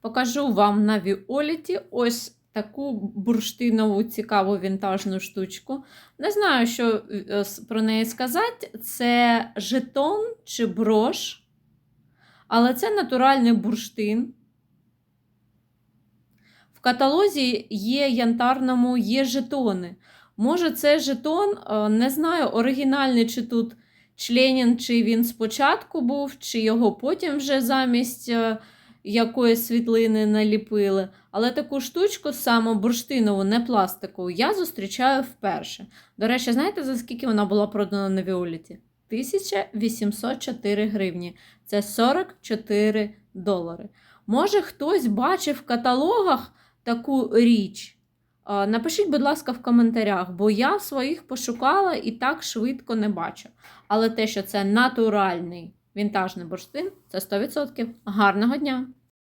Покажу вам на Віоліті ось таку бурштинову цікаву вінтажну штучку. Не знаю, що е, про неї сказати. Це жетон чи брош, але це натуральний бурштин. В каталозі є янтарному, є жетони. Може, це жетон, е, не знаю, оригінальний чи тут членін, чи він спочатку був, чи його потім вже замість е, якоїсь світлини наліпили. Але таку штучку саме бурштинову, не пластикову, я зустрічаю вперше. До речі, знаєте, за скільки вона була продана на Віоліті? 1804 гривні. Це 44 долари. Може, хтось бачив в каталогах таку річ. Напишіть, будь ласка, в коментарях, бо я своїх пошукала і так швидко не бачу. Але те, що це натуральний вінтажний бурштин, це 100%. Гарного дня!